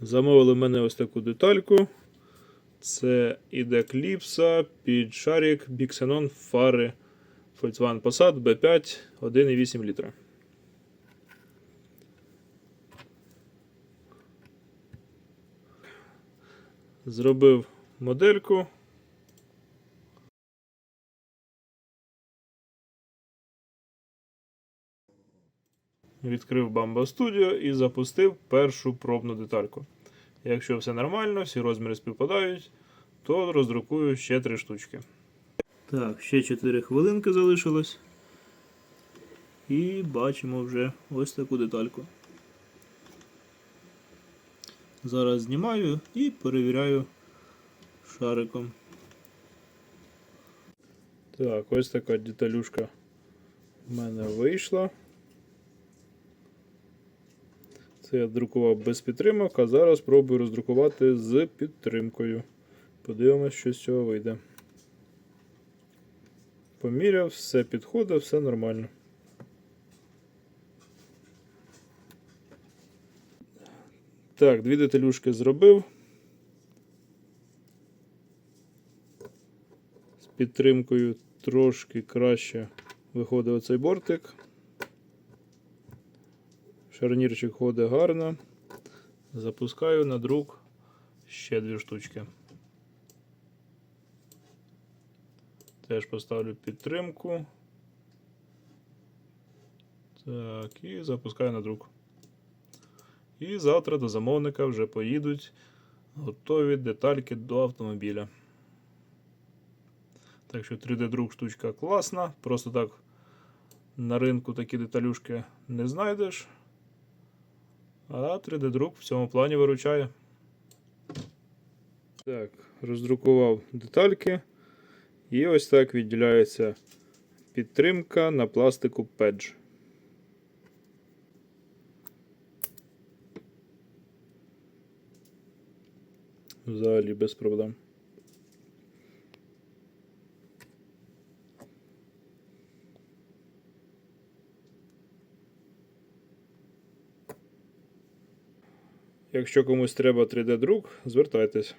Замовили в мене ось таку детальку. Це іде кліпса під шарик біксенон фари Volkswagen Passat B5 1,8 літра. Зробив модельку. Відкрив Bamba Studio і запустив першу пробну детальку. Якщо все нормально, всі розміри співпадають, то роздрукую ще три штучки. Так, ще 4 хвилинки залишилось. І бачимо вже ось таку детальку. Зараз знімаю і перевіряю шариком. Так, ось така деталюшка в мене вийшла. Це я друкував без підтримок, а зараз спробую роздрукувати з підтримкою. Подивимось, що з цього вийде. Поміряв, все підходить, все нормально. Так, дві деталюшки зробив. З підтримкою трошки краще виходить оцей бортик. Шарнірчик ходить гарно. Запускаю на друк ще дві штучки. Теж поставлю підтримку. Так, і запускаю на друк. І завтра до замовника вже поїдуть готові детальки до автомобіля. Так що 3D-друк штучка класна. Просто так на ринку такі деталюшки не знайдеш. А 3D-друк в цьому плані виручає. Так, роздрукував детальки. І ось так відділяється підтримка на пластику Pedge. Взагалі без проблем. Якщо комусь треба 3D друк, звертайтесь.